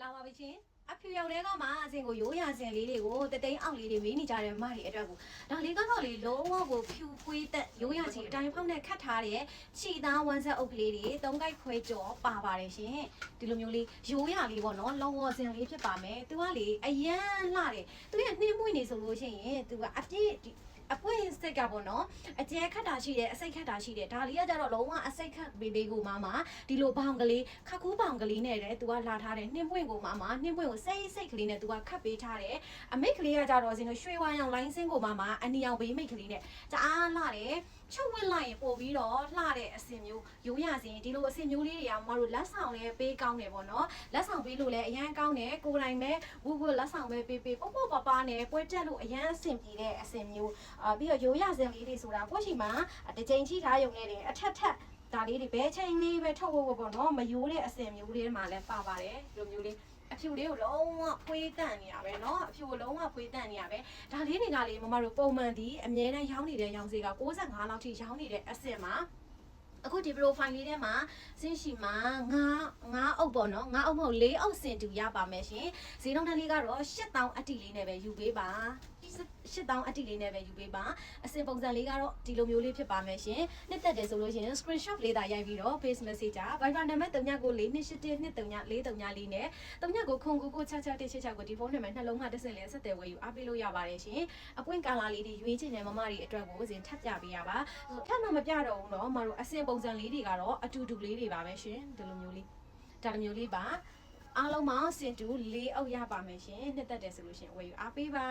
လာပါပြီချင်းအဖြူရောင်တဲ့ကမှအစင်ကိုရိုးရစင်လေးတွေကိုတသိန်းအောင်လေးတွေမေးနေကြတယ်မတွေအတွက်ကိုဒါလေးကတော့လေလုံးဝကိုဖြူဖွေးသက်ရိုးရချီအတိုင်းဖောက်နဲ့ခတ်ထားတဲ့ခြိသားဝမ်းဆက်အုပ်ကလေးတွေသုံးကိုက်ခွဲကြော်ပါပါတယ်ရှင်ဒီလိုမျိုးလေးရိုးရလေးပေါ့နော်လောဝစင်လေးဖြစ်ပါမယ်သူကလေအရန်လှတယ်သူရဲ့နှင်းမွေ့နေဆိုလို့ရှိရင်သူကအပြည့်ဒီ အပွင့်စိတ်ကပေါ့နော်အကျဲခတ်တာရှိတယ်အစိတ်ခတ်တာရှိတယ်ဒါလေးကကြတော့လုံးဝအစိတ်ခတ်ပေးပေးကိုမှမှဒီလိုဘောင်ကလေးခက်ကူးဘောင်ကလေးနဲ့တည်းသူကလာထားတယ်နှင်းပွင့်ကိုမှမှနှင်းပွင့်ကိုစိတ်စိတ်ကလေးနဲ့သူကခတ်ပေးထားတယ်အမိတ်ကလေးကကြတော့စင်တို့ရွှေဝါရောင်လိုင်းစင်းကိုမှမှအနီအောင်ဘေးမိတ်ကလေးနဲ့တအားလှတယ်ချုပ်ဝစ်လိုက်ရင်ပို့ပြီးတော့လှတဲ့အစင်မျိုးရိုးရစင်ဒီလိုအစင်မျိုးလေးတွေကမတို့လက်ဆောင်လေးပေးကောင်းတယ်ပေါ့နော်လက်ဆောင်ပေးလို့လည်းအရန်ကောင်းတယ်ကိုယ်တိုင်ပဲဝူဝူလက်ဆောင်ပဲပေးပေးပေါ့ပေါ့ပါပါနဲ့ပွဲတက်လို့အရန်အဆင်ပြေတဲ့အစင်မျိုးအာပြီးတော့ရိုးရစင်လေးတွေဆိုတာကိုယ့်ရှိမှာတစ်ချိန်ချိထားရုံနဲ့တင်အထက်ထက်ဒါလေးတွေဘဲချိန်လေးပဲထုတ်ဖို့ပေါ့နော်မယိုးတဲ့အစင်မျိုးလေးမှလည်းပါပါတယ်ဒီလိုမျိုးလေးအဖြူလေးကိုလုံးဝဖွေးတန့်နေရပဲเนาะအဖြူကိုလုံးဝဖွေးတန့်နေရပဲဒါလေးတွေကလေမမတို့ပုံမှန်ဒီအမြဲတမ်းရောင်းနေတဲ့ရောင်းစေးက65လောက်ထိရောင်းနေတဲ့အဆင့်မှာအခုဒီ profile လေးထဲမှာစင်းရှိမှာငါးငါးအုပ်ပေါ့နော်ငါးအုပ်မဟုတ်လေးအုပ်စင်တူရပါမယ်ရှင်ဈေးနှုန်းတစ်လေးကတော့8000အတိလေးနဲ့ပဲယူပေးပါ 8000အတိလေးနဲ့ပဲယူပေးပါအစင်ပုံစံလေးကတော့ဒီလိုမျိုးလေးဖြစ်ပါမယ်ရှင်နှစ်သက်တယ်ဆိုလို့ရှိရင် screenshot လေးသာရိုက်ပြီးတော့ face messenger Viber နံပါတ်3992812334နဲ့39ကိုခုံကိုကိုချာချာတစ်ချက်ချာကိုဒီဖုန်းနံပါတ်နှလုံးမှတစ်စင်လဲဆက်တယ်ဝယ်ယူအားပေးလို့ရပါတယ်ရှင်အပွင့်ကာလာလေးတွေရွေးချင်တဲ့မမတွေအတွက်ကိုစဉ်ထပ်ပြပေးရပါထပ်တော့မပြတော့ဘူးเนาะမတို့အစင်ပုံစံလေးတွေကတော့အတူတူလေးတွေပါပဲရှင်ဒီလိုမျိုးလေးဒါလိုမျိုးလေးပါအားလုံးမှာစင်တူ၄အုပ်ရပါမယ်ရှင်နှစ်သက်တယ်ဆိုလို့ရှင်ဝယ်ယူအားပေးပါ